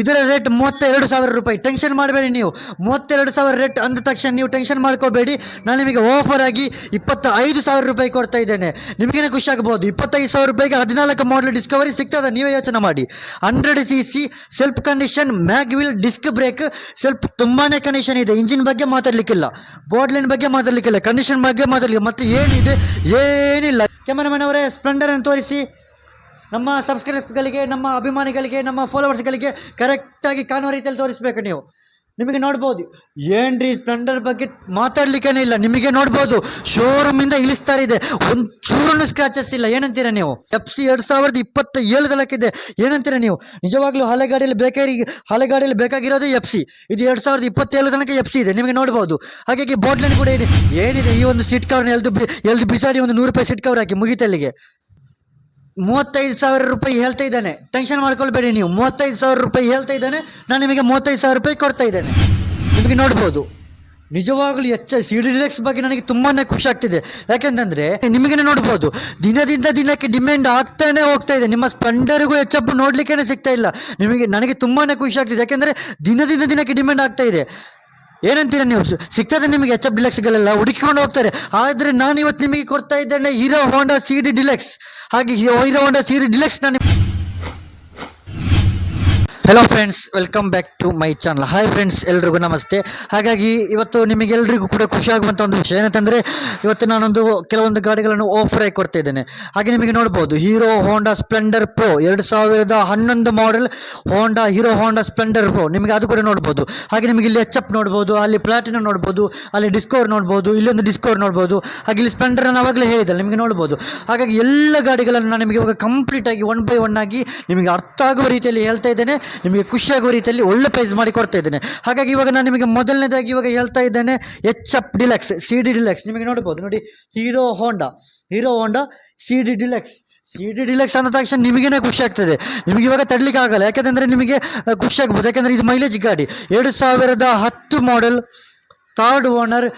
ಇದರ ರೇಟ್ ಮೂವತ್ತೆರಡು ಸಾವಿರ ರೂಪಾಯಿ. ಟೆನ್ಷನ್ ಮಾಡಬೇಡಿ ನೀವು. ಮೂವತ್ತೆರಡು ಸಾವಿರ ರೇಟ್ ಅಂದ ತಕ್ಷಣ ನೀವು ಟೆನ್ಷನ್ ಮಾಡ್ಕೋಬೇಡಿ. ನಾನು ನಿಮಗೆ ಆಫರ್ ಆಗಿ ಇಪ್ಪತ್ತ ಐದು ಸಾವಿರ ರೂಪಾಯಿ ಕೊಡ್ತಾ ಇದ್ದೇನೆ. ನಿಮಗೇನೆ ಖುಷಿ ಆಗ್ಬೋದು. ಇಪ್ಪತ್ತೈದು ಸಾವಿರ ರೂಪಾಯಿಗೆ ಹದಿನಾಲ್ಕು ಮಾಡಲ್ ಡಿಸ್ಕವರಿ ಸಿಗ್ತದೆ, ನೀವೇ ಯೋಚನೆ ಮಾಡಿ. Hundred C C self condition mag wheel disc brake self ತುಂಬಾ ಕಂಡೀಷನ್ ಇದೆ. ಇಂಜಿನ್ ಬಗ್ಗೆ ಮಾತಾಡಲಿಕ್ಕಿಲ್ಲ. ಲೈನ್ ಬಗ್ಗೆ ಮಾತಾಡಲಿಕ್ಕಿಲ್ಲ. ಕಂಡೀಷನ್ ಬಗ್ಗೆ ಮಾತಾಡಲಿಕ್ಕೆ ಮತ್ತೆ ಏನಿದೆ? ಏನಿಲ್ಲ. ಕ್ಯಾಮರಾಮನ್ ಅವರೇ ಸ್ಪ್ಲೆಂಡರನ್ನು ತೋರಿಸಿ. ನಮ್ಮ ಸಬ್ಸ್ಕ್ರೈಬರ್ಸ್ಗಳಿಗೆ ನಮ್ಮ ಅಭಿಮಾನಿಗಳಿಗೆ, ನಮ್ಮ ಫಾಲೋವರ್ಸ್ಗಳಿಗೆ ಕರೆಕ್ಟಾಗಿ ಕಾಣುವ ರೀತಿಯಲ್ಲಿ ತೋರಿಸ್ಬೇಕು ನೀವು. ನಿಮಗೆ ನೋಡ್ಬೋದು, ಏನ್ರಿ ಸ್ಪ್ಲೆಂಡರ್ ಬಗ್ಗೆ ಮಾತಾಡ್ಲಿಕ್ಕೇನೆ ಇಲ್ಲ. ನಿಮಗೆ ನೋಡ್ಬೋದು ಶೋರೂಮಿಂದ ಇಳಿಸ್ತಾ ಇದೆ. ಒಂದು ಸ್ಕ್ರಾಚಸ್ ಇಲ್ಲ. ಏನಂತೀರ ನೀವು? ಎಫ್ ಸಿ ಎರಡು ಸಾವಿರದ ಇಪ್ಪತ್ತ ಏಳು ಏನಂತೀರ ನೀವು? ನಿಜವಾಗ್ಲೂ ಹಳೆ ಗಾಡಿಯಲ್ಲಿ ಬೇಕಾಗಿ ಹಳೆ ಗಾಡಿಯಲ್ಲಿ ಬೇಕಾಗಿರೋದು ಎಫ್ ಸಿ ಇದು ಎರಡು ಸಾವಿರದ ಇಪ್ಪತ್ತೇಳು ತನಕ ಎಫ್ ಸಿ ಇದೆ. ನಿಮಗೆ ನೋಡ್ಬೋದು. ಹಾಗಾಗಿ ಬಾಟ್ಲನ್ನು ಕೂಡ ಇದೆ ಏನಿದೆ? ಈ ಒಂದು ಸೀಟ್ ಕವರ್ನ ಎಲ್ದು ಎಲ್ದು ಬಿಸಾಡಿ ಒಂದು ನೂರು ರೂಪಾಯಿ ಸೀಟ್ ಕವರ್ ಹಾಕಿ ಮುಗಿತಲ್ಲಿಗೆ. ಮೂವತ್ತೈದು ಸಾವಿರ ರೂಪಾಯಿ ಹೇಳ್ತಾ ಇದ್ದಾನೆ. ಟೆನ್ಷನ್ ಮಾಡ್ಕೊಳ್ಬೇಡಿ ನೀವು. ಮೂವತ್ತೈದು ಸಾವಿರ ರೂಪಾಯಿ ಹೇಳ್ತಾ ಇದ್ದಾನೆ. ನಾನು ನಿಮಗೆ ಮೂವತ್ತೈದು ಸಾವಿರ ರೂಪಾಯಿ ಕೊಡ್ತಾ ಇದ್ದೇನೆ. ನಿಮಗೆ ನೋಡ್ಬೋದು. ನಿಜವಾಗ್ಲೂ ಎಚ್ಚ ಸಿ ಡಿ ರಿಲ್ಯಾಕ್ಸ್ ಬಗ್ಗೆ ನನಗೆ ತುಂಬಾ ಖುಷಿ ಆಗ್ತಿದೆ. ಯಾಕೆಂತಂದರೆ ನಿಮಗೇನೆ ನೋಡ್ಬೋದು. ದಿನದಿಂದ ದಿನಕ್ಕೆ ಡಿಮ್ಯಾಂಡ್ ಆಗ್ತಾನೆ ಹೋಗ್ತಾ ಇದೆ. ನಿಮ್ಮ ಸ್ಪೆಂಡರ್ಗೂ ಹೆಚ್ಚಪ್ಪು ನೋಡಲಿಕ್ಕೇ ಸಿಗ್ತಾ ಇಲ್ಲ. ನಿಮಗೆ, ನನಗೆ ತುಂಬಾ ಖುಷಿ ಆಗ್ತಿದೆ. ಯಾಕೆಂದರೆ ದಿನದಿಂದ ದಿನಕ್ಕೆ ಡಿಮ್ಯಾಂಡ್ ಆಗ್ತಾ ಇದೆ. ಏನಂತೀರ ನೀವು? ಸಿಗ್ತದೆ ನಿಮಗೆ ಎಚ್ ಎಫ್ ಡಿಲೆಕ್ಸ್ಗಳೆಲ್ಲ ಹುಡುಕಿಕೊಂಡು ಹೋಗ್ತಾರೆ. ಆದರೆ ನಾನು ಇವತ್ತು ನಿಮಗೆ ಕೊಡ್ತಾ ಇದ್ದೇನೆ Hero Honda C D deluxe. ಹಾಗೆ Hero Honda C D deluxe ನಾನು hello friends welcome back to my channel hi friends ಎಲ್ರಿಗೂ ನಮಸ್ತೆ. ಹಾಗಾಗಿ ಇವತ್ತು ನಿಮಗೆಲ್ಲರಿಗೂ ಕೂಡ ಖುಷಿಯಾಗುವಂಥ ಒಂದು ವಿಷಯ ಏನಂತಂದರೆ, ಇವತ್ತು ನಾನೊಂದು ಕೆಲವೊಂದು ಗಾಡಿಗಳನ್ನು ಆಫರ್ ಆಗಿ ಕೊಡ್ತಾ ಇದ್ದೇನೆ. ಹಾಗೆ ನಿಮಗೆ ನೋಡ್ಬೋದು ಹೀರೋ ಹೋಂಡಾ ಸ್ಪ್ಲೆಂಡರ್ ಪ್ರೋ ಎರಡು ಸಾವಿರದ ಹನ್ನೊಂದು model Honda Hero Honda Splendor Pro ನಿಮಗೆ ಅದು ಕೂಡ ನೋಡ್ಬೋದು. ಹಾಗೆ ನಿಮಗೆ ಇಲ್ಲಿ ಎಚ್ ಅಪ್ ನೋಡ್ಬೋದು, ಅಲ್ಲಿ ಪ್ಲಾಟಿನ ನೋಡ್ಬೋದು, ಅಲ್ಲಿ ಡಿಸ್ಕವರ್ ನೋಡ್ಬೋದು, ಇಲ್ಲೊಂದು ಡಿಸ್ಕವರ್ ನೋಡ್ಬೋದು, ಹಾಗೆ ಇಲ್ಲಿ ಸ್ಪ್ಲೆಂಡರ್ ನಾನು ಆವಾಗಲೇ ಹೇಳಿದ್ದಲ್ಲ, ನಿಮಗೆ ನೋಡ್ಬೋದು. ಹಾಗಾಗಿ ಎಲ್ಲ ಗಾಡಿಗಳನ್ನು ನಾನು ನಿಮಗೆ ಇವಾಗ ಕಂಪ್ಲೀಟಾಗಿ ಒನ್ ಬೈ ಒನ್ ಆಗಿ ನಿಮಗೆ ಅರ್ಥ ಆಗುವ ರೀತಿಯಲ್ಲಿ ಹೇಳ್ತಾ ಇದ್ದೇನೆ. ನಿಮಗೆ ಖುಷಿಯಾಗುವ ರೀತಿಯಲ್ಲಿ ಒಳ್ಳೆ ಪ್ರೈಸ್ ಮಾಡಿ ಕೊಡ್ತಾ ಇದ್ದೇನೆ. ಹಾಗಾಗಿ ಇವಾಗ ನಾನು ನಿಮಗೆ ಮೊದಲನೇದಾಗಿ ಇವಾಗ ಹೇಳ್ತಾ ಇದ್ದೇನೆ H F deluxe C D deluxe ನಿಮಗೆ ನೋಡ್ಬೋದು, ನೋಡಿ Hero Honda Hero Honda C D deluxe C D deluxe ಅಂದ ತಕ್ಷಣ ನಿಮಗೇನೆ ಖುಷಿ ಆಗ್ತದೆ. ನಿಮಗೆ ಇವಾಗ ತಡಲಿಕ್ಕೆ ಆಗಲ್ಲ. ಯಾಕೆಂದರೆ ನಿಮಗೆ ಖುಷಿ ಆಗ್ಬೋದು. ಯಾಕೆಂದರೆ ಇದು ಮೈಲೇಜ್ ಗಾಡಿ. ಎರಡು ಸಾವಿರದ ಹತ್ತು model third owner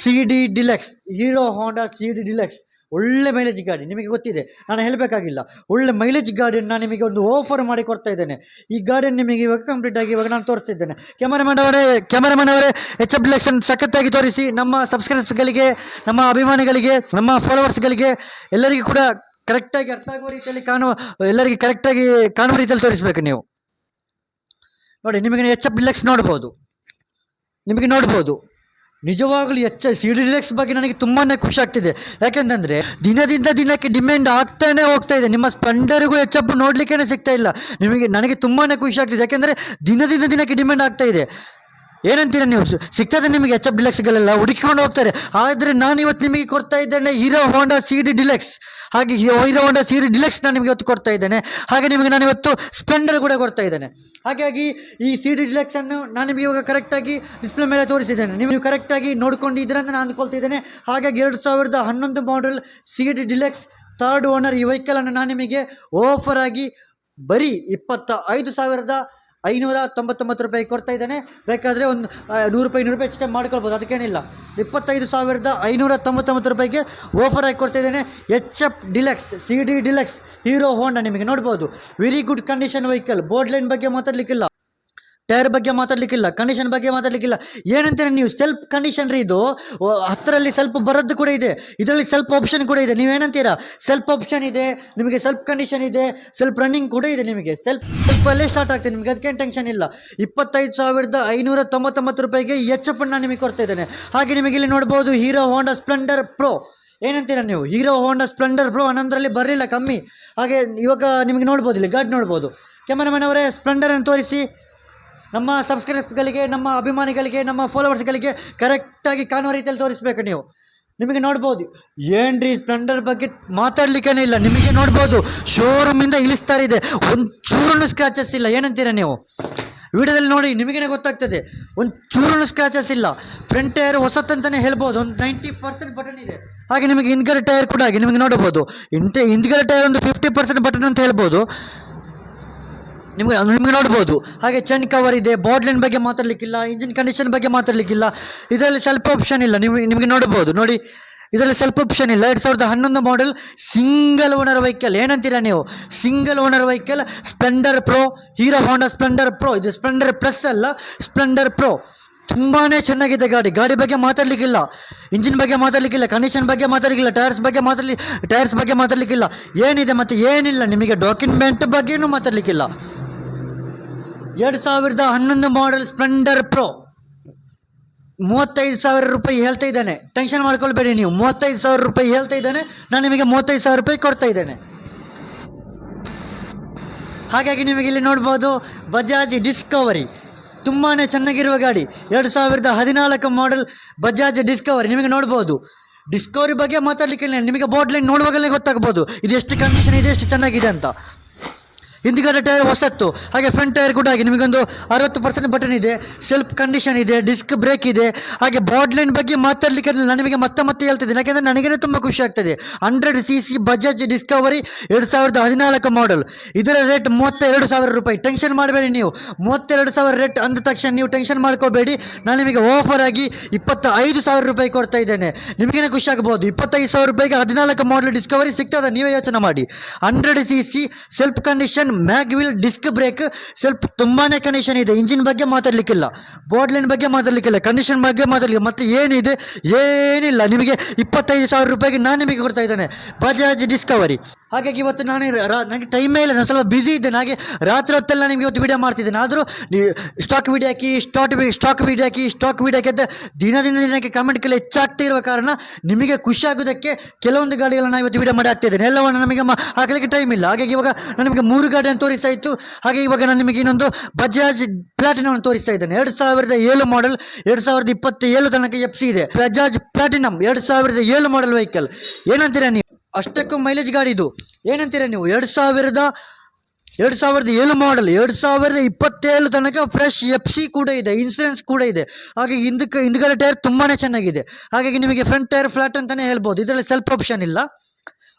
C D deluxe Hero Honda C D deluxe ಒಳ್ಳೆ ಮೈಲೇಜ್ ಗಾಡಿ, ನಿಮಗೆ ಗೊತ್ತಿದೆ, ನಾನು ಹೇಳಬೇಕಾಗಿಲ್ಲ. ಒಳ್ಳೆ ಮೈಲೇಜ್ ಗಾಡಿಯನ್ನು ನಾನು ನಿಮಗೆ ಒಂದು ಆಫರ್ ಮಾಡಿ ಕೊಡ್ತಾ ಇದ್ದೇನೆ. ಈ ಗಾಡಿಯನ್ನು ನಿಮಗೆ ಇವಾಗ ಕಂಪ್ಲೀಟ್ ಆಗಿ ಇವಾಗ ನಾನು ತೋರಿಸ್ತಿದ್ದೇನೆ. ಕ್ಯಾಮರಾಮನ್ ಅವರೇ ಕ್ಯಾಮರಾಮನ್ ಅವರೇ ಎಚ್ ಎಫ್ ಡಿಲೆಕ್ಷನ್ ಸಖತ್ತಾಗಿ ತೋರಿಸಿ, ನಮ್ಮ ಸಬ್ಸ್ಕ್ರೈಬರ್ಸ್ಗಳಿಗೆ ನಮ್ಮ ಅಭಿಮಾನಿಗಳಿಗೆ, ನಮ್ಮ ಫಾಲೋವರ್ಸ್ಗಳಿಗೆ ಎಲ್ಲರಿಗೂ ಕೂಡ ಕರೆಕ್ಟಾಗಿ ಅರ್ಥ ಆಗುವ ರೀತಿಯಲ್ಲಿ ಕಾಣುವ, ಎಲ್ಲರಿಗೆ ಕರೆಕ್ಟಾಗಿ ಕಾಣುವ ರೀತಿಯಲ್ಲಿ ತೋರಿಸ್ಬೇಕು ನೀವು. ನೋಡಿ, ನಿಮಗೆ ಎಚ್ ಎಫ್ ಡಿಲೆಕ್ಸ್ ನೋಡ್ಬೋದು. ನಿಮಗೆ ನೋಡ್ಬೋದು. ನಿಜವಾಗಲೂ ಎಚ್ಚ ಸಿ ಡಿ ಬಗ್ಗೆ ನನಗೆ ತುಂಬಾ ಖುಷಿ ಆಗ್ತಿದೆ ಯಾಕೆಂತಂದರೆ, ದಿನದಿಂದ ದಿನಕ್ಕೆ ಡಿಮ್ಯಾಂಡ್ ಆಗ್ತಾನೆ ಹೋಗ್ತಾ ಇದೆ. ನಿಮ್ಮ ಸ್ಪೆಂಡರ್ಗೂ ಹೆಚ್ಚಪ್ಪು ನೋಡಲಿಕ್ಕೇ ಸಿಗ್ತಾ ಇಲ್ಲ. ನಿಮಗೆ, ನನಗೆ ತುಂಬಾ ಖುಷಿ ಆಗ್ತಿದೆ ಯಾಕೆಂದರೆ, ದಿನದಿಂದ ದಿನಕ್ಕೆ ಡಿಮ್ಯಾಂಡ್ ಆಗ್ತಾ ಇದೆ. ಏನಂತೀರ ನೀವು? ಸಿಗ್ತದೆ ನಿಮಗೆ ಎಚ್ ಎಫ್ ಡಿಲೆಕ್ಸ್ಗಳೆಲ್ಲ ಹುಡುಕಿಕೊಂಡು ಹೋಗ್ತಾರೆ. ಆದರೆ ನಾನು ಇವತ್ತು ನಿಮಗೆ ಕೊಡ್ತಾ ಇದ್ದೇನೆ Hero Honda C D deluxe. ಹಾಗೆ Hero Honda C D deluxe ನಾನು ನಿಮಗೆ ಇವತ್ತು ಕೊಡ್ತಾ ಇದ್ದೇನೆ. ಹಾಗೆ ನಿಮಗೆ ನಾನು ಇವತ್ತು ಸ್ಪ್ಲೆಂಡರ್ ಕೂಡ ಕೊಡ್ತಾ ಇದ್ದೇನೆ. ಹಾಗಾಗಿ ಈ ಸಿ ಡಿ ಡಿಲೆಕ್ಸನ್ನು ನಾನು ನಿಮಗೆ ಇವಾಗ ಕರೆಕ್ಟಾಗಿ ಡಿಸ್ಪ್ಲೇ ಮೇಲೆ ತೋರಿಸಿದ್ದೇನೆ. ನೀವು ಕರೆಕ್ಟಾಗಿ ನೋಡ್ಕೊಂಡಿದ್ದೀರ ಅಂತ ನಾನು ಅಂದ್ಕೊಳ್ತಿದ್ದೇನೆ. ಹಾಗಾಗಿ ಎರಡು ಸಾವಿರದ ಹನ್ನೊಂದು model C D deluxe third owner ಈ ವೆಹಿಕಲನ್ನು ನಾನು ನಿಮಗೆ ಆಫರ್ ಆಗಿ ಬರೀ ಇಪ್ಪತ್ತ ಐದು ಸಾವಿರದ ಐನೂರ ತೊಂಬತ್ತೊಂಬತ್ತು ರೂಪಾಯಿ ಕೊಡ್ತಾ ಇದ್ದಾನೆ. ಬೇಕಾದರೆ ಒಂದು ನೂರು ರೂಪಾಯಿ ನೂರು ರೂಪಾಯಿ ಹೆಚ್ಚು ಮಾಡ್ಕೊಳ್ಬೋದು, ಅದಕ್ಕೇನಿಲ್ಲ. ಇಪ್ಪತ್ತೈದು ಸಾವಿರದ ಐನೂರ ತೊಂಬತ್ತೊಂಬತ್ತು ರೂಪಾಯಿಗೆ ಆಫರ್ ಆಗಿ ಕೊಡ್ತಾ ಇದ್ದಾನೆ. H F deluxe C D deluxe Hero Honda ನಿಮಗೆ ನೋಡ್ಬೋದು. Very good condition vehicle board line ಬಗ್ಗೆ ಮಾತಾಡಲಿಕ್ಕಿಲ್ಲ. ಟೈರ್ ಬಗ್ಗೆ ಮಾತಾಡ್ಲಿಕ್ಕಿಲ್ಲ ಕಂಡೀಷನ್ ಬಗ್ಗೆ ಮಾತಾಡ್ಲಿಕ್ಕಿಲ್ಲ. ಏನಂತೀರ ನೀವು? ಸೆಲ್ಫ್ ಕಂಡೀಷನ್ ರೀ ಇದು. ಹತ್ತರಲ್ಲಿ ಸ್ವಲ್ಪ ಬರದ್ದು ಕೂಡ ಇದೆ. ಇದರಲ್ಲಿ ಸ್ವಲ್ಪ ಆಪ್ಷನ್ ಕೂಡ ಇದೆ. ನೀವೇನಂತೀರಾ ಸೆಲ್ಫ್ ಆಪ್ಷನ್ ಇದೆ, ನಿಮಗೆ ಸೆಲ್ಫ್ ಕಂಡೀಷನ್ ಇದೆ ಸೆಲ್ಫ್ ರನ್ನಿಂಗ್ ಕೂಡ ಇದೆ ನಿಮಗೆ. ಸೆಲ್ಫ್ ಸ್ವಲ್ಪಲ್ಲೇ ಸ್ಟಾರ್ಟ್ ಆಗ್ತದೆ ನಿಮಗೆ ಅದಕ್ಕೇನು ಟೆನ್ಷನ್ ಇಲ್ಲ. ಇಪ್ಪತ್ತೈದು ಸಾವಿರದ ಐನೂರ ತೊಂಬತ್ತೊಂಬತ್ತು ರೂಪಾಯಿಗೆ ಎಚ್ ಎಫ್ ನಾನು ನಿಮಗೆ ಕೊಡ್ತಾ ಇದ್ದೇನೆ. ಹಾಗೆ ನಿಮಗೆ ಇಲ್ಲಿ ನೋಡ್ಬೋದು ಹೀರೋ ಹೋಂಡಾ ಸ್ಪ್ಲೆಂಡರ್ ಪ್ರೋ ಏನಂತೀರ ನೀವು? ಹೀರೋ ಹೋಂಡಾ ಸ್ಪ್ಲೆಂಡರ್ ಪ್ರೋ ಹನ್ನೊಂದರಲ್ಲಿ ಬರಲಿಲ್ಲ ಕಮ್ಮಿ. ಹಾಗೆ ಇವಾಗ ನಿಮಗೆ ನೋಡ್ಬೋದು, ಇಲ್ಲಿ ಗಾಡಿ ನೋಡ್ಬೋದು. ಕ್ಯಾಮರಾಮನ್ ಅವರೇ ಸ್ಪ್ಲೆಂಡರನ್ನು ತೋರಿಸಿ. ನಮ್ಮ ಸಬ್ಸ್ಕ್ರೈಬರ್ಸ್ಗಳಿಗೆ ನಮ್ಮ ಅಭಿಮಾನಿಗಳಿಗೆ, ನಮ್ಮ ಫಾಲೋವರ್ಸ್ಗಳಿಗೆ ಕರೆಕ್ಟಾಗಿ ಕಾಣುವ ರೀತಿಯಲ್ಲಿ ತೋರಿಸ್ಬೇಕು ನೀವು. ನಿಮಗೆ ನೋಡ್ಬೋದು, ಏನ್ರಿ ಸ್ಪ್ಲೆಂಡರ್ ಬಗ್ಗೆ ಮಾತಾಡ್ಲಿಕ್ಕೇ ಇಲ್ಲ. ನಿಮಗೆ ನೋಡ್ಬೋದು ಶೋರೂಮಿಂದ ಇಳಿಸ್ತಾ ಇದೆ. ಒಂದು ಚೂರನ್ನು ಸ್ಕ್ರಾಚಸ್ ಇಲ್ಲ. ಏನಂತೀರ ನೀವು? ವಿಡಿಯೋದಲ್ಲಿ ನೋಡಿ, ನಿಮಗೇನೆ ಗೊತ್ತಾಗ್ತದೆ. ಒಂದು ಚೂರನ್ನು ಸ್ಕ್ರಾಚಸ್ ಇಲ್ಲ. ಫ್ರಂಟ್ ಟೈರ್ ಹೊಸತಂತಲೇ ಹೇಳ್ಬೋದು. ಒಂದು ನೈಂಟಿ ಪರ್ಸೆಂಟ್ ಬಟನ್ ಇದೆ. ಹಾಗೆ ನಿಮಗೆ ಹಿಂದ್ಗಡೆ ಟೈರ್ ಕೂಡ ಹಾಗೆ. ನಿಮಗೆ ನೋಡಬಹುದು ಇಂತೆ ಹಿಂದ್ಗಡೆ ಟೈರ್ ಒಂದು ಫಿಫ್ಟಿ ಪರ್ಸೆಂಟ್ ಬಟನ್ ಅಂತ ಹೇಳ್ಬೋದು. ನಿಮಗೆ ನಿಮಗೆ ನೋಡ್ಬೋದು. ಹಾಗೆ ಚೆನ್ ಕವರ್ ಇದೆ ಬಾಡ್ಲೈನ್ ಬಗ್ಗೆ ಮಾತಾಡಲಿಕ್ಕಿಲ್ಲ ಇಂಜಿನ್ ಕಂಡೀಷನ್ ಬಗ್ಗೆ ಮಾತಾಡಲಿಕ್ಕಿಲ್ಲ. ಇದರಲ್ಲಿ ಸ್ವಲ್ಪ ಆಪ್ಷನ್ ಇಲ್ಲ. ನಿಮಗೆ ನಿಮಗೆ ನೋಡ್ಬೋದು. ನೋಡಿ, ಇದರಲ್ಲಿ ಸ್ವಲ್ಪ ಆಪ್ಷನ್ ಇಲ್ಲ. ಎರಡು ಸಾವಿರದ ಹನ್ನೊಂದು ಮಾಡೆಲ್ ಸಿಂಗಲ್ ಓನರ್ ವೆಹಿಕಲ್ ಏನಂತೀರಾ ನೀವು? Single owner vehicle Splendor Pro Hero Honda Splendor Pro ಇದು ಸ್ಪ್ಲೆಂಡರ್ ಪ್ಲಸ್ ಅಲ್ಲ ಸ್ಪ್ಲೆಂಡರ್ ಪ್ರೋ ತುಂಬಾ ಚೆನ್ನಾಗಿದೆ ಗಾಡಿ. ಗಾಡಿ ಬಗ್ಗೆ ಮಾತಾಡಲಿಕ್ಕಿಲ್ಲ. ಇಂಜಿನ್ ಬಗ್ಗೆ ಮಾತಾಡಲಿಕ್ಕಿಲ್ಲ. ಕಂಡೀಷನ್ ಬಗ್ಗೆ ಮಾತಾಡಲಿಕ್ಕಿಲ್ಲ. ಟೈರ್ಸ್ ಬಗ್ಗೆ ಮಾತಾಡಲಿ ಟೈರ್ಸ್ ಬಗ್ಗೆ ಮಾತಾಡಲಿಕ್ಕಿಲ್ಲ. ಏನಿದೆ ಮತ್ತು ಏನಿಲ್ಲ. ನಿಮಗೆ ಡಾಕ್ಯುಮೆಂಟ್ ಬಗ್ಗೆನೂ ಮಾತಾಡಲಿಕ್ಕಿಲ್ಲ. ಎರಡು ಸಾವಿರದ ಹನ್ನೊಂದು ಮಾಡೆಲ್ ಸ್ಪ್ಲೆಂಡರ್ ಪ್ರೋ ಮೂವತ್ತೈದು ಸಾವಿರ ರೂಪಾಯಿ ಹೇಳ್ತಾ ಇದ್ದಾನೆ. ಟೆನ್ಷನ್ ಮಾಡ್ಕೊಳ್ಬೇಡಿ ನೀವು. ಮೂವತ್ತೈದು ಸಾವಿರ ರೂಪಾಯಿ ಹೇಳ್ತಾ ಇದ್ದಾನೆ. ನಾನು ನಿಮಗೆ ಮೂವತ್ತೈದು ಸಾವಿರ ರೂಪಾಯಿ ಕೊಡ್ತಾ ಇದ್ದೇನೆ. ಹಾಗಾಗಿ ನಿಮಗೆ ಇಲ್ಲಿ ನೋಡ್ಬೋದು ಬಜಾಜ್ ಡಿಸ್ಕವರಿ ತುಂಬಾ ಚೆನ್ನಾಗಿರುವ ಗಾಡಿ. ಎರಡು ಸಾವಿರದ ಹದಿನಾಲ್ಕು ಮಾಡೆಲ್ ಬಜಾಜ್ ಡಿಸ್ಕವರಿ ನಿಮಗೆ ನೋಡ್ಬೋದು. ಡಿಸ್ಕವರಿ ಬಗ್ಗೆ ಮಾತಾಡಲಿಕ್ಕೆ ನಿಮಗೆ ಬೋರ್ಡ್ ಲೈನ್ ನೋಡುವಾಗಲೇ ಗೊತ್ತಾಗ್ಬೋದು. ಇದು ಎಷ್ಟು ಕಂಡೀಷನ್ ಇದೆ ಎಷ್ಟು ಚೆನ್ನಾಗಿದೆ ಅಂತ. ಹಿಂದ್ಗಡೆ ಟೈರ್ ಹೊಸತ್ತು. ಹಾಗೆ ಫ್ರಂಟ್ ಟೈರ್ ಕೂಡ ಹಾಗೆ ನಿಮಗೊಂದು ಅರವತ್ತು ಪರ್ಸೆಂಟ್ ಬಟನ್ ಇದೆ. ಸೆಲ್ಫ್ ಕಂಡೀಷನ್ ಇದೆ ಡಿಸ್ಕ್ ಬ್ರೇಕ್ ಇದೆ. ಹಾಗೆ ಬಾಡ್ಲೈನ್ ಬಗ್ಗೆ ಮಾತಾಡಲಿಕ್ಕೆ ನಾನು ನಿಮಗೆ ಮತ್ತೆ ಮತ್ತೆ ಹೇಳ್ತಿದ್ದೀನಿ. ಯಾಕೆಂದರೆ ನನಗೇ ತುಂಬ ಖುಷಿ ಆಗ್ತದೆ. Hundred C C Bajaj Discover ಎರಡು ಸಾವಿರದ ಹದಿನಾಲ್ಕು ಮಾಡಲ್ ಇದರ ರೇಟ್ ಮೂವತ್ತೆರಡು ಸಾವಿರ ರೂಪಾಯಿ. ಟೆನ್ಷನ್ ಮಾಡಬೇಡಿ ನೀವು. ಮೂವತ್ತೆರಡು ಸಾವಿರ ರೇಟ್ ಅಂದ ತಕ್ಷಣ ನೀವು ಟೆನ್ಷನ್ ಮಾಡ್ಕೋಬೇಡಿ. ನಾನು ನಿಮಗೆ ಆಫರ್ ಆಗಿ ಇಪ್ಪತ್ತ ಐದು ಸಾವಿರ ರೂಪಾಯಿ ಕೊಡ್ತಾ ಇದ್ದೇನೆ. ನಿಮಗೇನೆ ಖುಷಿ ಆಗ್ಬೋದು. ಇಪ್ಪತ್ತೈದು ಸಾವಿರ ರೂಪಾಯಿಗೆ ಹದಿನಾಲ್ಕು ಮಾಡಲ್ ಡಿಸ್ಕವರಿ ಸಿಗ್ತದೆ. ನೀವೇ ಯೋಚನೆ ಮಾಡಿ. Hundred C C self condition mag wheel disc brake ಸ್ವಲ್ಪ ತುಂಬಾ ಕಂಡೀಷನ್ ಇದೆ. ಇಂಜಿನ್ ಬಗ್ಗೆ ಮಾತಾಡಲಿಕ್ಕಿಲ್ಲ. ಬಾಡ್ಲೈನ್ ಬಗ್ಗೆ ಮಾತಾಡಲಿಕ್ಕಿಲ್ಲ. ಕಂಡೀಷನ್ ಬಗ್ಗೆ ಮಾತಾಡಲಿಕ್ಕೆ ಮತ್ತೆ ಏನಿದೆ? ಏನಿಲ್ಲ. ನಿಮಗೆ ಇಪ್ಪತ್ತೈದು ಸಾವಿರ ರೂಪಾಯಿಗೆ ನಾನು ನಿಮಗೆ ಕೊಡ್ತಾ ಇದ್ದೇನೆ. ಬಜಾಜ್ ಡಿಸ್ಕವರಿ ಹಾಗಾಗಿ ಇವತ್ತು ನಾನು ನನಗೆ ಟೈಮೇ ಇಲ್ಲ. ನಾನು ಸ್ವಲ್ಪ ಬ್ಯುಸಿ ಇದ್ದೇನೆ. ಹಾಗೆ ರಾತ್ರಿ ಹೊತ್ತೆಲ್ಲ ನಿಮಗೆ ಇವತ್ತು ವೀಡಿಯೋ ಮಾಡ್ತಿದ್ದೇನೆ. ಆದರೂ ಸ್ಟಾಕ್ ವೀಡಿಯೋ ಹಾಕಿ ಸ್ಟಾಕ್ ಸ್ಟಾಕ್ ವೀಡಿಯೋ ಹಾಕಿ ಸ್ಟಾಕ್ ವೀಡಿಯೋ ಹಾಕಿ ದಿನದಿಂದ ದಿನಕ್ಕೆ ಕಮೆಂಟ್ಗಳು ಹೆಚ್ಚಾಗ್ತಾ ಇರುವ ಕಾರಣ ನಿಮಗೆ ಖುಷಿ ಆಗೋದಕ್ಕೆ ಕೆಲವೊಂದು ಗಾಡಿಗಳನ್ನ ನಾನು ಇವತ್ತು ವೀಡಿಯೋ ಮಾಡಿ ಹಾಕ್ತಿದ್ದೇನೆ ಎಲ್ಲವನ್ನು ನಮಗೆ ಹಾಕಲಿಕ್ಕೆ ಟೈಮ್ ಇಲ್ಲ. ಹಾಗಾಗಿ ಇವಾಗ ನಾನು ಮೂರು ಮೂರು ಗಾಡಿಯನ್ನು ಇತ್ತು. ಹಾಗೆ ಇವಾಗ ನಾನು ನಿಮಗೆ ಇನ್ನೊಂದು ಬಜಾಜ್ ಪ್ಲಾಟಿನಮ್ ತೋರಿಸ್ತಾ ಇದ್ದೇನೆ. ಎರಡು ಸಾವಿರದ ಏಳು ಮಾಡೆಲ್ ಎರಡು ಸಾವಿರದ ಇಪ್ಪತ್ತ ಏಳು ತನಕ ಎಫ್ ಸಿ ಇದೆ. ಬಜಾಜ್ ಪ್ಲಾಟಿನಮ್ ಎರಡು ಸಾವಿರದ ಏಳು ಮಾಡೆಲ್ ವೆಹಿಕಲ್ ಏನಂತೀರಾ ನೀವು? ಅಷ್ಟಕ್ಕೂ ಮೈಲೇಜ್ ಗಾಡಿ ಇದು. ಏನಂತೀರಾ ನೀವು? ಎರಡು ಸಾವಿರದ ಎರಡು ಸಾವಿರದ ಏಳು ಮಾಡೆಲ್ ಎರಡು ಸಾವಿರದ ಇಪ್ಪತ್ತೇಳು ತನಕ ಫ್ರೆಶ್ ಎಫ್ ಸಿ ಕೂಡ ಇದೆ. ಇನ್ಸೂರೆನ್ಸ್ ಕೂಡ ಇದೆ. ಹಾಗೆ ಹಿಂದಕ್ಕೆ, ಹಿಂದ್ಗಡೆ ಟೈರ್ ತುಂಬಾ ಚೆನ್ನಾಗಿದೆ. ಹಾಗಾಗಿ ನಿಮಗೆ ಫ್ರಂಟ್ ಟೈರ್ ಫ್ಲಾಟ್ ಅಂತಲೇ ಹೇಳ್ಬೋದು. ಇದರಲ್ಲಿ ಸೆಲ್ಫ್ ಆಪ್ಷನ್ ಇಲ್ಲ.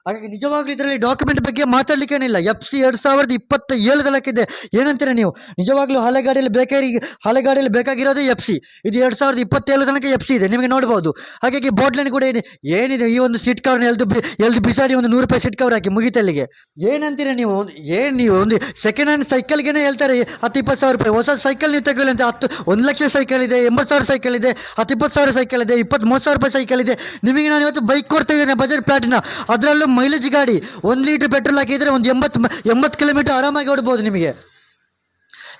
ಹಾಗಾಗಿ ನಿಜವಾಗ್ಲೂ ಇದರಲ್ಲಿ ಡಾಕ್ಯುಮೆಂಟ್ ಬಗ್ಗೆ ಮಾತಾಡ್ಲಿಕ್ಕೇನಿಲ್ಲ. ಎಫ್ ಸಿ ಎರಡು ಸಾವಿರದ ಇಪ್ಪತ್ತ ಏಳು ತನಕಿದೆ ಏನಂತೀರ ನೀವು? ನಿಜವಾಗ್ಲೂ ಹಳೆ ಗಾಡಿಯಲ್ಲಿ ಬೇಕಾಗಿ ಹಳೆ ಗಾಡಿಯಲ್ಲಿ ಬೇಕಾಗಿರೋದು ಎಫ್ ಸಿ ಇದು ಎರಡು ಸಾವಿರದ ಇಪ್ಪತ್ತೇಳು ತನಕ ಎಫ್ ಸಿ ಇದೆ. ನಿಮಗೆ ನೋಡ್ಬೋದು. ಹಾಗಾಗಿ ಬೋಟ್ಲೈನ್ ಕೂಡ ಏನಿ ಏನಿದೆ? ಈ ಒಂದು ಸೀಟ್ ಕವರ್ ಎಲ್ದು ಎಲ್ದು ಬಿಸಾಡಿ ಒಂದು ನೂರು ರೂಪಾಯಿ ಸೀಟ್ ಕವರ್ ಹಾಕಿ ಮುಗಿತಲ್ಲಿಗೆ. ಏನಂತೀರ ನೀವು? ಏನು ನೀವು? ಒಂದು ಸೆಕೆಂಡ್ ಹ್ಯಾಂಡ್ ಸೈಕಲ್ಗೆ ಹೇಳ್ತಾರೆ. ಹತ್ತು ಇಪ್ಪತ್ತು ಸಾವಿರ ರೂಪಾಯಿ. ಹೊಸ ಸೈಕಲ್ ನೀವು ತಗೊಳ್ಳಿ ಅಂತ ಹತ್ತು ಒಂದು ಲಕ್ಷ ಸೈಕಲ್ ಇದೆ, ಎಂಬತ್ತು ಸಾವಿರ ಸೈಕಲ್ ಇದೆ, ಹತ್ತು ಇಪ್ಪತ್ತು ಸಾವಿರ ಸೈಕಲ್ ಇದೆ, ಇಪ್ಪತ್ತು ಮೂವತ್ತು ಸಾವಿರ ರೂಪಾಯಿ ಸೈಕಲ್ ಇದೆ. ನಿಮಗೆ ನಾನು ಇವತ್ತು ಬೈಕ್ ಕೊಡ್ತಾ ಇದ್ದೇನೆ, ಬಜಾಜ್ ಪ್ಲಾಟಿನ. ಅದರಲ್ಲೂ ಮೈಲೇಜ್ ಗಾಡಿ ಒಂದು ಲೀಟ್ರ್ ಪೆಟ್ರೋಲ್ ಹಾಕಿದರೆ ಒಂದು ಎಂಬತ್ತು ಎಂಬತ್ತು ಕಿಲೋಮೀಟರ್ ಆರಾಮಾಗಿ ಓಡ್ಬೋದು ನಿಮಗೆ.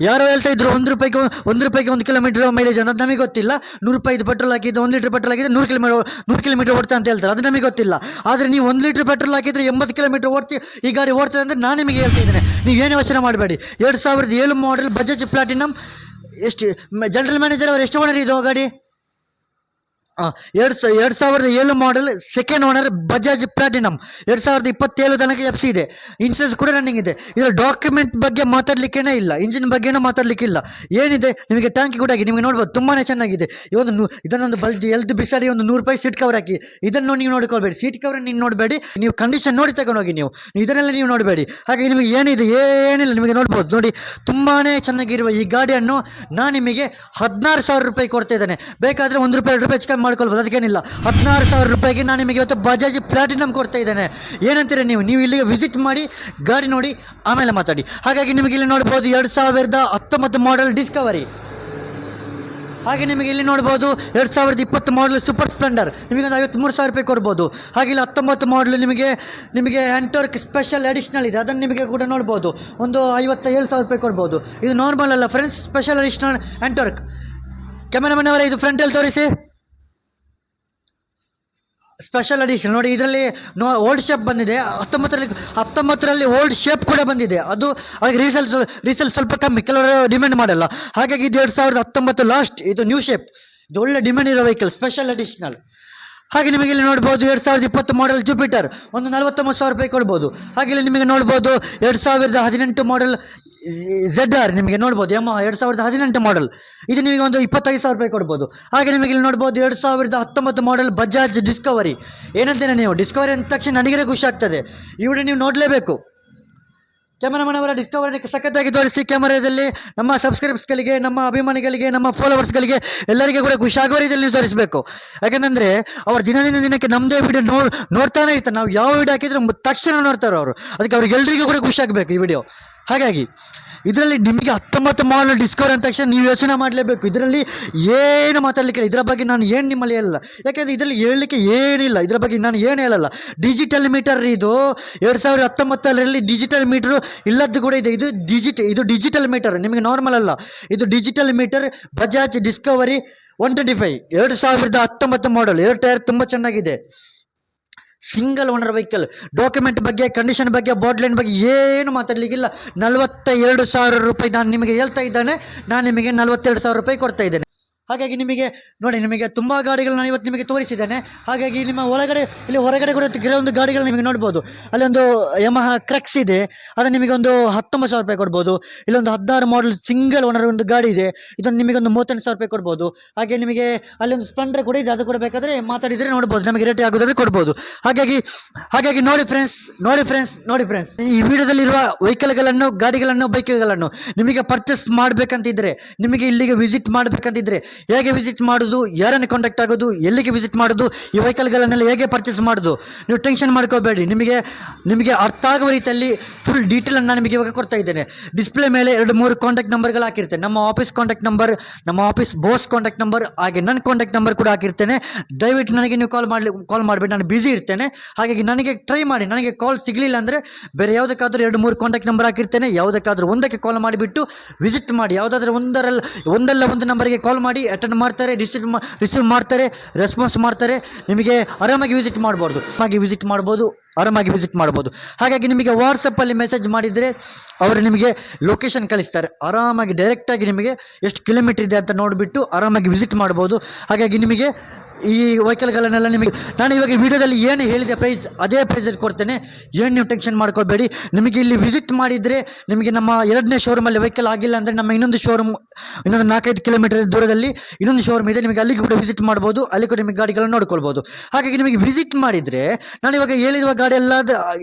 ಯಾರೋ ಹೇಳ್ತಾ ಇದ್ರು, ಒಂದು ರೂಪಾಯಿಗೆ ಒಂದು- ರೂಪಾಯಿಗೆ ಒಂದು ಕಿಲೋಮೀಟರ್ ಮೈಲೇಜ್ ಅಂತ ನಮಗೆ ಗೊತ್ತಿಲ್ಲ. ನೂರು ರೂಪಾಯಿದು ಪೆಟ್ರೋಲ್ ಹಾಕಿದ್ದು ಒಂದು ಲೀಟರ್ ಪೆಟ್ರೋಲ್ ಹಾಕಿದ್ರೆ ನೂರು ಕಿಲೋಮೀಟರ್ ನೂರು ಕಿಲೋಮೀಟರ್ ಓಡ್ತಾ ಅಂತ ಹೇಳ್ತಾರೆ. ಅದು ನಮಗೆ ಗೊತ್ತಿಲ್ಲ. ಆದರೆ ನೀವು ಒಂದು ಲೀಟರ್ ಪೆಟ್ರೋಲ್ ಹಾಕಿದ್ರೆ ಎಂಬತ್ತು ಕಿಲೋಮೀಟರ್ ಓಡ್ತಿ ಈ ಗಾಡಿ ಓಡ್ತದೆ ಅಂದರೆ ನಾನು ನಿಮಗೆ ಹೇಳ್ತಾ ಇದ್ದೇನೆ. ನೀವು ಏನು ಯೋಚನೆ ಮಾಡಬೇಡಿ. ಎರಡು ಸಾವಿರದ ಏಳು ಮಾಡೆಲ್ ಬಜಾಜ್ ಪ್ಲಾಟಿನಮ್ ಎಷ್ಟು ಜನರಲ್ ಮ್ಯಾನೇಜರ್ ಅವರು ಎಷ್ಟು ಓನರ್ ಇದು ಗಾಡಿ? ಎರಡು ಸ, ಎರಡು ಸಾವಿರದ ಏಳು model second owner Bajaj platinum ಎರಡು ಸಾವಿರದ ಇಪ್ಪತ್ತೇಳು ತನಕ ಎಫ್ ಸಿ ಇದೆ. ಇನ್ಸೂರೆನ್ಸ್ ಕೂಡ ರನ್ನಿಂಗ್ ಇದೆ. ಇದರ ಡಾಕ್ಯುಮೆಂಟ್ ಬಗ್ಗೆ ಮಾತಾಡಲಿಕ್ಕೇನೇ ಇಲ್ಲ. ಇಂಜಿನ್ ಬಗ್ಗೆನೂ ಮಾತಾಡಲಿಕ್ಕಿಲ್ಲ. ಏನಿದೆ? ನಿಮಗೆ ಟ್ಯಾಂಕಿ ಕೂಡ ಆಗಿ ನಿಮಗೆ ನೋಡ್ಬೋದು ತುಂಬಾ ಚೆನ್ನಾಗಿದೆ. ನೂ, ಇದನ್ನೊಂದು ಬಲ್ಜಿ ಎಲ್ದು ಬಿಸಾಡಿ ಒಂದು ನೂರು ರೂಪಾಯಿ ಸೀಟ್ ಕವರ್ ಹಾಕಿ. ಇದನ್ನು ನೀವು ನೋಡ್ಕೊಳ್ಬೇಡಿ. ಸೀಟ್ ಕವರ್ ನೀವು ನೋಡಬೇಡಿ. ನೀವು ಕಂಡೀಷನ್ ನೋಡಿ ತಗೊಂಡೋಗಿ ನೀವು. ಇದನ್ನೆಲ್ಲ ನೀವು ನೋಡಬೇಡಿ. ಹಾಗೆ ನಿಮಗೆ ಏನಿದೆ? ಏನಿಲ್ಲ. ನಿಮಗೆ ನೋಡ್ಬೋದು. ನೋಡಿ ತುಂಬಾ ಚೆನ್ನಾಗಿರುವ ಈ ಗಾಡಿಯನ್ನು ನಾನು ನಿಮಗೆ ಹದಿನಾರು ಸಾವಿರ ರೂಪಾಯಿ ಕೊಡ್ತಾ ಇದ್ದೇನೆ. ಬೇಕಾದರೆ ಒಂದು ರೂಪಾಯಿ, ಎರಡು ರೂಪಾಯಿ ಹೆಚ್ಚು ಮಾಡ್ಕೊಳ್ಬೋದು. ಅದಕ್ಕೇನಿಲ್ಲ. ಹದಿನಾರು ಸಾವಿರ ರೂಪಾಯಿಗೆ ನಾನು ನಿಮಗೆ ಇವತ್ತು ಬಜಾಜ್ ಪ್ಲಾಟಿನಮ್ ಕೊಡ್ತಾ ಇದ್ದೇನೆ. ಏನಂತೀರ ನೀವು? ನೀವು ಇಲ್ಲಿಗೆ ವಿಸಿಟ್ ಮಾಡಿ, ಗಾಡಿ ನೋಡಿ, ಆಮೇಲೆ ಮಾತಾಡಿ. ಹಾಗಾಗಿ ನಿಮಗೆ ಇಲ್ಲಿ ನೋಡ್ಬೋದು ಎರಡು ಸಾವಿರದ ಹತ್ತೊಂಬತ್ತು ಮಾಡೆಲ್ ಡಿಸ್ಕವರಿ ಹಾಗೆ ನಿಮಗೆ ಇಲ್ಲಿ ನೋಡ್ಬೋದು ಎರಡು ಸಾವಿರದ ಇಪ್ಪತ್ತು ಮಾಡಲ್ ಸೂಪರ್ ಸ್ಪ್ಲೆಂಡರ್ ನಿಮಗೆ ಒಂದು ಐವತ್ತ್ಮೂರು ಸಾವಿರ ರೂಪಾಯಿ ಕೊಡ್ಬೋದು. ಹಾಗೆ ಇಲ್ಲಿ ಹತ್ತೊಂಬತ್ತು ಮಾಡಲ್ ನಿಮಗೆ ನಿಮಗೆ ಆ್ಯಂಟೋರ್ಕ್ ಸ್ಪೆಷಲ್ ಅಡಿಷ್ನಲ್ ಇದೆ. ಅದನ್ನು ನಿಮಗೆ ಕೂಡ ನೋಡ್ಬೋದು. ಒಂದು ಐವತ್ತ ಏಳು ಸಾವಿರ ರೂಪಾಯಿ ಕೊಡ್ಬೋದು. ಇದು ನಾರ್ಮಲ್ ಅಲ್ಲ ಫ್ರೆಂಡ್ಸ್ ಸ್ಪೆಷಲ್ ಅಡಿಷ್ನಲ್ ಆ್ಯಂಟೋರ್ಕ್ ಕ್ಯಾಮರಾಮನ್ ಅವರೇ, ಇದು ಫ್ರಂಟಲ್ಲಿ ತೋರಿಸಿ. ಸ್ಪೆಷಲ್ ಅಡಿಷನ್ ನೋಡಿ, ಇದರಲ್ಲಿ ನೋ ಓಲ್ಡ್ ಶೇಪ್ ಬಂದಿದೆ. ಹತ್ತೊಂಬತ್ತರಲ್ಲಿ ಹತ್ತೊಂಬತ್ತರಲ್ಲಿ ಓಲ್ಡ್ ಶೇಪ್ ಕೂಡ ಬಂದಿದೆ. ಅದು ಹಾಗೆ ರೀಸೆಲ್ ರೀಸೆಲ್ ಸ್ವಲ್ಪ ಕಮ್ಮಿ. ಕೆಲವರು ಡಿಮ್ಯಾಂಡ್ ಮಾಡಲ್ಲ. ಹಾಗಾಗಿ ಇದು ಎರಡು ಸಾವಿರದ ಹತ್ತೊಂಬತ್ತು ಲಾಸ್ಟ್ ಇದು ನ್ಯೂ ಶೇಪ್ ಇದು ಒಳ್ಳೆ ಡಿಮ್ಯಾಂಡ್ ಇರೋ ವೆಹಿಕಲ್ ಸ್ಪೆಷಲ್ ಅಡಿಷನಲ್ ಹಾಗೆ ನಿಮಗೆ ಇಲ್ಲಿ ನೋಡ್ಬೋದು ಎರಡು ಸಾವಿರದ ಇಪ್ಪತ್ತು ಮಾಡೆಲ್ ಜುಪಿಟರ್ ಒಂದು ನಲವತ್ತೊಂಬತ್ತು ಸಾವಿರ ರೂಪಾಯಿ ಕೊಡ್ಬೋದು. ಹಾಗೆ ಇಲ್ಲಿ ನಿಮಗೆ ನೋಡ್ಬೋದು ಎರಡು ಸಾವಿರದ ಹದಿನೆಂಟು ಮಾಡೆಲ್ ಝೆಡ್ ಆರ್ ನಿಮಗೆ ನೋಡ್ಬೋದು ಎಂ ಎರಡು ಸಾವಿರದ ಹದಿನೆಂಟು ಮಾಡೆಲ್ ಇದು ನಿಮಗೆ ಒಂದು ಇಪ್ಪತ್ತೈದು ಸಾವಿರ ರೂಪಾಯಿ ಕೊಡ್ಬೋದು. ಹಾಗೆ ನಿಮಗೆ ಇಲ್ಲಿ ನೋಡ್ಬೋದು, ಎರಡು ಸಾವಿರದ ಹತ್ತೊಂಬತ್ತು ಮಾಡೆಲ್ ಬಜಾಜ್ ಡಿಸ್ಕವರಿ ಏನಂತೇನೆ ನೀವು? ಡಿಸ್ಕವರಿ ಅಂದ ತಕ್ಷಣ ನನಗೆ ಖುಷಿ ಆಗ್ತದೆ. ಇವುಡೆ ನೀವು ನೋಡಲೇಬೇಕು. ಕ್ಯಾಮರಾಮನ್ ಅವರ ಡಿಸ್ಕವರಿ ಸಖತ್ತಾಗಿ ತೋರಿಸಿ, ಕ್ಯಾಮರಾದಲ್ಲಿ ನಮ್ಮ ಸಬ್ಸ್ಕ್ರೈಬ್ಸ್ಗಳಿಗೆ ನಮ್ಮ ಅಭಿಮಾನಿಗಳಿಗೆ, ನಮ್ಮ ಫಾಲೋವರ್ಸ್ಗಳಿಗೆ ಎಲ್ಲರಿಗೂ ಕೂಡ ಖುಷಿ ಆಗುವ ರೀತಿಯಲ್ಲಿ ನೀವು ತೋರಿಸಬೇಕು. ಯಾಕೆಂದರೆ ಅವ್ರ ದಿನದಿಂದ ದಿನಕ್ಕೆ ನಮ್ಮದೇ ವಿಡಿಯೋ ನೋಡಿ ನೋಡ್ತಾನೆ ಇರ್ತಾರೆ. ನಾವು ಯಾವ ವಿಡಿಯೋ ಹಾಕಿದ್ರೆ ತಕ್ಷಣ ನೋಡ್ತಾರೆ ಅವರು. ಅದಕ್ಕೆ ಅವ್ರಿಗೆ ಎಲ್ರಿಗೂ ಕೂಡ ಖುಷಿ ಆಗಬೇಕು ಈ ವಿಡಿಯೋ ಹಾಗಾಗಿ ಇದರಲ್ಲಿ ನಿಮಗೆ ಹತ್ತೊಂಬತ್ತು ಮಾಡಲ್ ಡಿಸ್ಕವರ್ ಅಂದ ತಕ್ಷಣ ನೀವು ಯೋಚನೆ ಮಾಡಲೇಬೇಕು. ಇದರಲ್ಲಿ ಏನು ಮಾತಾಡಲಿಕ್ಕಿಲ್ಲ ಇದರ ಬಗ್ಗೆ ನಾನು ಏನು ನಿಮ್ಮಲ್ಲಿ ಹೇಳಲ್ಲ. ಯಾಕೆಂದರೆ ಇದರಲ್ಲಿ ಹೇಳಲಿಕ್ಕೆ ಏನಿಲ್ಲ. ಇದರ ಬಗ್ಗೆ ನಾನು ಏನು ಹೇಳಲ್ಲ. ಡಿಜಿಟಲ್ ಮೀಟರ್ ಇದು ಎರಡು ಸಾವಿರದ ಹತ್ತೊಂಬತ್ತರಲ್ಲಿ ಡಿಜಿಟಲ್ ಮೀಟರ್ ಇಲ್ಲದ್ದು ಕೂಡ ಇದೆ. ಇದು ಡಿಜಿಟ್ ಇದು ಡಿಜಿಟಲ್ ಮೀಟರ್ ನಿಮಗೆ ನಾರ್ಮಲ್ ಅಲ್ಲ. ಇದು digital meter Bajaj Discover one twenty five. ಎರಡು ಸಾವಿರದ ಹತ್ತೊಂಬತ್ತು ಮಾಡಲ್ ಎರಡು ಟೈರ್ ತುಂಬ ಚೆನ್ನಾಗಿದೆ. Single owner vehicle. ಡಾಕ್ಯುಮೆಂಟ್ ಬಗ್ಗೆ, ಕಂಡೀಷನ್ ಬಗ್ಗೆ ಬಾಡ್ಲೈನ್ ಬಗ್ಗೆ ಏನು ಮಾತಾಡಲಿಕ್ಕಿಲ್ಲ. ನಲವತ್ತ ಎರಡು ಸಾವಿರ ರೂಪಾಯಿ ನಾನು ನಿಮಗೆ ಹೇಳ್ತಾ ಇದ್ದಾನೆ. ನಾನು ನಿಮಗೆ ನಲವತ್ತೆರಡು ಸಾವಿರ ರೂಪಾಯಿ ಕೊಡ್ತಾ ಇದ್ದೇನೆ. ಹಾಗಾಗಿ ನಿಮಗೆ, ನೋಡಿ ನಿಮಗೆ ತುಂಬ ಗಾಡಿಗಳು ನಾನು ಇವತ್ತು ನಿಮಗೆ ತೋರಿಸಿದ್ದೇನೆ. ಹಾಗಾಗಿ ನಿಮ್ಮ ಒಳಗಡೆ, ಇಲ್ಲಿ ಹೊರಗಡೆ ಕೂಡ ಕೆಲವೊಂದು ಗಾಡಿಗಳನ್ನ ನಿಮಗೆ ನೋಡ್ಬೋದು. ಅಲ್ಲಿ ಒಂದು ಯಮಹ ಕ್ರಕ್ಸ್ ಇದೆ. ಅದು ನಿಮಗೆ ಒಂದು ಹತ್ತೊಂಬತ್ತು ಸಾವಿರ ರೂಪಾಯಿ ಕೊಡ್ಬೋದು. ಇಲ್ಲೊಂದು ಹದಿನಾರು ಮಾಡಲ್ ಸಿಂಗಲ್ ಓನರ್ ಒಂದು ಗಾಡಿ ಇದೆ. ಇದೊಂದು ನಿಮಗೆ ಒಂದು ಮೂವತ್ತೆಂಟು ಸಾವಿರ ರೂಪಾಯಿ ಕೊಡ್ಬೋದು. ಹಾಗೆ ನಿಮಗೆ ಅಲ್ಲೊಂದು ಸ್ಪ್ಲೆಂಡರ್ ಕೂಡ ಇದೆ. ಅದು ಕೂಡ ಬೇಕಾದರೆ ಮಾತಾಡಿದರೆ ನೋಡ್ಬೋದು. ನಮಗೆ ರೇಟ್ ಆಗೋದಾದ್ರೆ ಕೊಡ್ಬೋದು. ಹಾಗಾಗಿ ಹಾಗಾಗಿ ನೋಡಿ ಫ್ರೆಂಡ್ಸ್ ನೋಡಿ ಫ್ರೆಂಡ್ಸ್ ನೋಡಿ ಫ್ರೆಂಡ್ಸ್ ಈ ವಿಡಿಯೋದಲ್ಲಿರುವ ವೆಹಿಕಲ್ಗಳನ್ನು, ಗಾಡಿಗಳನ್ನು, ಬೈಕ್ಗಳನ್ನು ನಿಮಗೆ ಪರ್ಚೇಸ್ ಮಾಡಬೇಕಂತಿದ್ದರೆ ನಿಮಗೆ ಇಲ್ಲಿಗೆ ವಿಸಿಟ್ ಮಾಡಬೇಕಂತಿದ್ರೆ ಹೇಗೆ ವಿಸಿಟ್ ಮಾಡೋದು, ಯಾರನ್ನು ಕಾಂಟ್ಯಾಕ್ಟ್ ಆಗೋದು, ಎಲ್ಲಿಗೆ ವಿಸಿಟ್ ಮಾಡೋದು, ಈ ವೆಹಿಕಲ್ಗಳನ್ನೆಲ್ಲ ಹೇಗೆ ಪರ್ಚೇಸ್ ಮಾಡೋದು? ನೀವು ಟೆನ್ಷನ್ ಮಾಡ್ಕೋಬೇಡಿ. ನಿಮಗೆ ನಿಮಗೆ ಅರ್ಥ ಆಗುವ ರೀತಿಯಲ್ಲಿ ಫುಲ್ ಡೀಟೇಲನ್ನು ನಾನು ನಿಮಗೆ ಇವಾಗ ಕೊಡ್ತಾ ಇದ್ದೇನೆ. ಡಿಸ್ಪ್ಲೇ ಮೇಲೆ ಎರಡು, ಮೂರು ಕಾಂಟ್ಯಾಕ್ಟ್ ನಂಬರ್ಗಳು ಹಾಕಿರ್ತೇನೆ. ನಮ್ಮ ಆಫೀಸ್ ಕಾಂಟ್ಯಾಕ್ಟ್ ನಂಬರ್ ನಮ್ಮ ಆಫೀಸ್ ಬಾಸ್ ಕಾಂಟ್ಯಾಕ್ಟ್ ನಂಬರ್ ಹಾಗೆ ನನ್ನ ಕಾಂಟ್ಯಾಕ್ಟ್ ನಂಬರ್ ಕೂಡ ಹಾಕಿರ್ತೇನೆ. ದಯವಿಟ್ಟು ನನಗೆ ನೀವು ಕಾಲ್ ಮಾಡಲಿ ಕಾಲ್ ಮಾಡಬೇಡಿ. ನಾನು ಬ್ಯುಸಿ ಇರ್ತೇನೆ. ಹಾಗಾಗಿ ನನಗೆ ಟ್ರೈ ಮಾಡಿ, ನನಗೆ ಕಾಲ್ ಸಿಗಲಿಲ್ಲ ಅಂದರೆ ಬೇರೆ ಯಾವುದಕ್ಕಾದರೂ ಎರಡು, ಮೂರು ಕಾಂಟ್ಯಾಕ್ಟ್ ನಂಬರ್ ಹಾಕಿರ್ತೇನೆ. ಯಾವುದಕ್ಕಾದರೂ ಒಂದಕ್ಕೆ ಕಾಲ್ ಮಾಡಿಬಿಟ್ಟು ವಿಸಿಟ್ ಮಾಡಿ. ಯಾವುದಾದ್ರೂ ಒಂದರಲ್ಲಿ ಒಂದಲ್ಲ ಒಂದು ನಂಬರಿಗೆ ಕಾಲ್ ಮಾಡಿ. ಅಟೆಂಡ್ ಮಾಡ್ತಾರೆ ರಿಸೀವ್ ರಿಸೀವ್ ಮಾಡ್ತಾರೆ ರೆಸ್ಪಾನ್ಸ್ ಮಾಡ್ತಾರೆ ನಿಮಗೆ ಆರಾಮಾಗಿ ವಿಸಿಟ್ ಮಾಡ್ಬೋದು. ಆರಾಮಾಗಿ ವಿಸಿಟ್ ಮಾಡ್ಬೋದು. ಆರಾಮಾಗಿ ವಿಸಿಟ್ ಮಾಡ್ಬೋದು. ಹಾಗಾಗಿ ನಿಮಗೆ ವಾಟ್ಸಪ್ಪಲ್ಲಿ ಮೆಸೇಜ್ ಮಾಡಿದರೆ ಅವರು ನಿಮಗೆ ಲೊಕೇಶನ್ ಕಳಿಸ್ತಾರೆ. ಆರಾಮಾಗಿ ಡೈರೆಕ್ಟಾಗಿ ನಿಮಗೆ ಎಷ್ಟು ಕಿಲೋಮೀಟ್ರ್ ಇದೆ ಅಂತ ನೋಡಿಬಿಟ್ಟು ಆರಾಮಾಗಿ ವಿಸಿಟ್ ಮಾಡ್ಬೋದು. ಹಾಗಾಗಿ ನಿಮಗೆ ಈ ವೆಹಿಕಲ್ಗಳನ್ನೆಲ್ಲ ನಿಮಗೆ, ನಾನು ಇವಾಗ ವಿಡಿಯೋದಲ್ಲಿ ಏನು ಹೇಳಿದೆ ಪ್ರೈಸ್ ಅದೇ ಪ್ರೈಸಲ್ಲಿ ಕೊಡ್ತೇನೆ. ಏನು ನೀವು ಟೆನ್ಷನ್ ಮಾಡ್ಕೋಬೇಡಿ. ನಿಮಗೆ ಇಲ್ಲಿ ವಿಸಿಟ್ ಮಾಡಿದರೆ ನಿಮಗೆ ನಮ್ಮ ಎರಡನೇ ಶೋರೂಮಲ್ಲಿ ವೆಹಿಕಲ್ ಆಗಿಲ್ಲ ಅಂದರೆ ನಮ್ಮ ಇನ್ನೊಂದು ಶೋರೂಮ್ ಇನ್ನೊಂದು ನಾಲ್ಕೈದು ಕಿಲೋಮೀಟರ್ ದೂರದಲ್ಲಿ ಇನ್ನೊಂದು ಶೋರೂಮ್ ಇದೆ. ನಿಮಗೆ ಅಲ್ಲಿಗೆ ಕೂಡ ವಿಸಿಟ್ ಮಾಡ್ಬೋದು. ಅಲ್ಲಿ ಕೂಡ ನಿಮಗೆ ಗಾಡಿಗಳನ್ನು ನೋಡ್ಕೊಳ್ಬೋದು. ಹಾಗಾಗಿ ನಿಮಗೆ ವಿಸಿಟ್ ಮಾಡಿದರೆ, ನಾನು ಇವಾಗ ಹೇಳಿರುವ ಗಾಡಿ ಎಲ್ಲ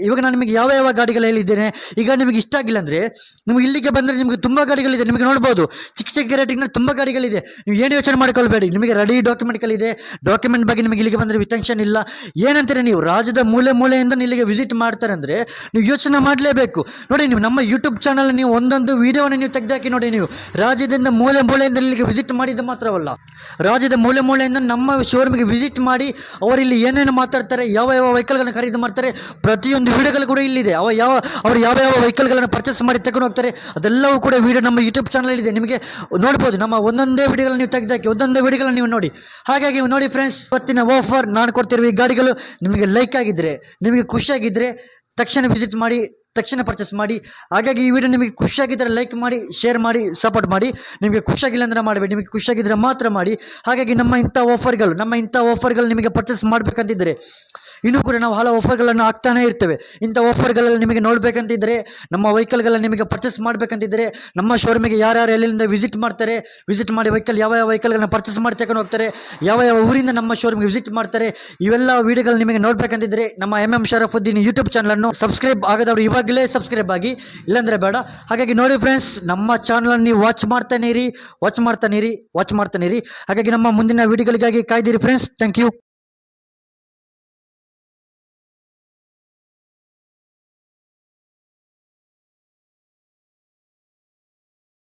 ಇವಾಗ ನಾನು ನಿಮಗೆ ಯಾವ ಯಾವ ಗಾಡಿಗಳು ಹೇಳಿದ್ದೇನೆ, ಈಗ ನಿಮಗೆ ಇಷ್ಟ ಆಗಿಲ್ಲ ಅಂದರೆ ನೀವು ಇಲ್ಲಿಗೆ ಬಂದರೆ ನಿಮಗೆ ತುಂಬ ಗಾಡಿಗಳಿದೆ ನಿಮಗೆ ನೋಡ್ಬೋದು, ಚಿಕ್ಕ ಚಿಕ್ಕ ರೇಟಿಂಗ್ನ ತುಂಬ ಗಾಡಿಗಳಿದೆ ನೀವು ಏನು ಯೋಚನೆ ಮಾಡ್ಕೊಳ್ಬೇಡಿ. ನಿಮಗೆ ರೆಡಿ ಡಾಕ್ಯುಮೆಂಟ್ಗಳಿದೆ ಡಾಕ್ಯುಮೆಂಟ್ ಬಗ್ಗೆ ನಿಮಗೆ ಇಲ್ಲಿಗೆ ಬಂದರೆ ಟೆನ್ಷನ್ ಇಲ್ಲ. ಏನಂತೀರಿ ನೀವು? ರಾಜ್ಯದ ಮೂಲೆ ಮೂಲೆಯಿಂದ ಇಲ್ಲಿಗೆ ವಿಸಿಟ್ ಮಾಡ್ತಾರೆ ಅಂದರೆ ನೀವು ಯೋಚನೆ ಮಾಡಲೇಬೇಕು. ನೋಡಿ, ನೀವು ನಮ್ಮ ಯೂಟ್ಯೂಬ್ ಚಾನಲ್ ನೀವು ಒಂದೊಂದು ವಿಡಿಯೋವನ್ನು ನೀವು ತೆಗೆದಾಕಿ ನೋಡಿ ನೀವು. ರಾಜ್ಯದಿಂದ ಮೂಲೆ ಮೂಲೆಯಿಂದ ಇಲ್ಲಿಗೆ ವಿಸಿಟ್ ಮಾಡಿದ್ದು ಮಾತ್ರವಲ್ಲ. ರಾಜ್ಯದ ಮೂಲೆ ಮೂಲೆಯಿಂದ ನಮ್ಮ ಶೋರೂಮಿಗೆ ವಿಸಿಟ್ ಮಾಡಿ, ಅವರಿಲ್ಲಿ ಏನೇನು ಮಾತಾಡ್ತಾರೆ, ಯಾವ ಯಾವ ವೆಹಿಕಲ್ಗಳನ್ನು ಖರೀದಿ ಮಾಡ್ತಾರೆ ಪ್ರತಿಯೊಂದು ವೀಡಿಯೋಗಳು ಕೂಡ ಇಲ್ಲಿದೆ. ಅವ ಯಾವ, ಅವರು ಯಾವ ಯಾವ ವೆಹಿಕಲ್ಗಳನ್ನು ಪರ್ಚೇಸ್ ಮಾಡಿ ತಗೊಂಡು ಹೋಗ್ತಾರೆ, ಅದೆಲ್ಲವೂ ಕೂಡ ವೀಡಿಯೋ ನಮ್ಮ ಯೂಟ್ಯೂಬ್ ಚಾನಲ್ ಇದೆ ನಿಮಗೆ ನೋಡ್ಬೋದು, ನಮ್ಮ ಒಂದೊಂದೇ ವೀಡಿಯೋಗಳು ನೀವು ತೆಗೆದಾಕಿ, ಒಂದೊಂದೇ ವೀಡಿಯೋಗಳನ್ನು ನೀವು ನೋಡಿ. ಹಾಗಾಗಿ ನೋಡಿ ಫ್ರೆಂಡ್ಸ್ ಇವತ್ತಿನ ಆಫರ್ ನಾನು ಕೊಡ್ತಿರುವ ಈ ಗಾಡಿಗಳು ನಿಮಗೆ ಲೈಕ್ ಆಗಿದ್ದರೆ ನಿಮಗೆ ಖುಷಿಯಾಗಿದ್ದರೆ ತಕ್ಷಣ ವಿಸಿಟ್ ಮಾಡಿ ತಕ್ಷಣ ಪರ್ಚೇಸ್ ಮಾಡಿ. ಹಾಗಾಗಿ ಈ ವಿಡಿಯೋ ನಿಮಗೆ ಖುಷಿಯಾಗಿದ್ದರೆ ಲೈಕ್ ಮಾಡಿ ಶೇರ್ ಮಾಡಿ ಸಪೋರ್ಟ್ ಮಾಡಿ. ನಿಮಗೆ ಖುಷಿಯಾಗಿಲ್ಲ ಅಂದರೆ ಮಾಡಬೇಡಿ. ನಿಮಗೆ ಖುಷಿಯಾಗಿದ್ದರೆ ಮಾತ್ರ ಮಾಡಿ. ಹಾಗಾಗಿ ನಮ್ಮ ಇಂಥ ಆಫರ್ಗಳು ನಮ್ಮ ಇಂಥ ಆಫರ್ಗಳು ನಿಮಗೆ ಪರ್ಚೇಸ್ ಮಾಡಬೇಕಂತಿದ್ದರೆ ಇನ್ನೂ ಕೂಡ ನಾವು ಹಲವು ಆಫರ್ಗಳನ್ನು ಹಾಕ್ತಾನೇ ಇರ್ತೇವೆ. ಇಂಥ ಆಫರ್ಗಳಲ್ಲಿ ನಿಮಗೆ ನೋಡಬೇಕಂತಿದ್ದರೆ, ನಮ್ಮ ವೆಹಿಕಲ್ಗಳನ್ನು ನಿಮಗೆ ಪರ್ಚೇಸ್ ಮಾಡಬೇಕಂತಿದ್ದರೆ, ನಮ್ಮ ಶೋರೂಮಿಗೆ ಯಾರ್ಯಾರು ಎಲ್ಲಿಂದ ವಿಸಿಟ್ ಮಾಡ್ತಾರೆ ವಿಸಿಟ್ ಮಾಡಿ ವೆಹಿಕಲ್ ಯಾವ ಯಾವ ವೆಹಿಕಲ್ಗಳನ್ನ ಪರ್ಚೇಸ್ ಮಾಡಿ ತಗೊಂಡು ಹೋಗ್ತಾರೆ ಯಾವ ಯಾವ ಊರಿಂದ ನಮ್ಮ ಶೋರೂಮ್ಗೆ ವಿಸಿಟ್ ಮಾಡ್ತಾರೆ, ಇವೆಲ್ಲ ವೀಡಿಯೋಗಳು ನಿಮಗೆ ನೋಡಬೇಕಂತಿದ್ದರೆ, ನಮ್ಮ ಎಂ ಎಂ ಶರಫುದ್ದೀನ್ ಯೂಟ್ಯೂಬ್ ಚಾನಲನ್ನು ಸಬ್ಸ್ಕ್ರೈಬ್ ಆಗದವರು ಇವಾಗಲೇ ಸಬ್ಸ್ಕ್ರೈಬ್ ಆಗಿ, ಇಲ್ಲಾಂದರೆ ಬೇಡ. ಹಾಗಾಗಿ ನೋಡಿ ಫ್ರೆಂಡ್ಸ್ ನಮ್ಮ ಚಾನಲನ್ನು ನೀವು ವಾಚ್ ಮಾಡ್ತಾನೆ ಇರಿ ವಾಚ್ ಮಾಡ್ತಾನೆ ಇರಿ ವಾಚ್ ಮಾಡ್ತಾನೆ ಇರಿ ಹಾಗಾಗಿ ನಮ್ಮ ಮುಂದಿನ ವಿಡಿಯೋಗಳಿಗಾಗಿ ಕಾಯ್ದಿರಿ ಫ್ರೆಂಡ್ಸ್ ಥ್ಯಾಂಕ್ ಯು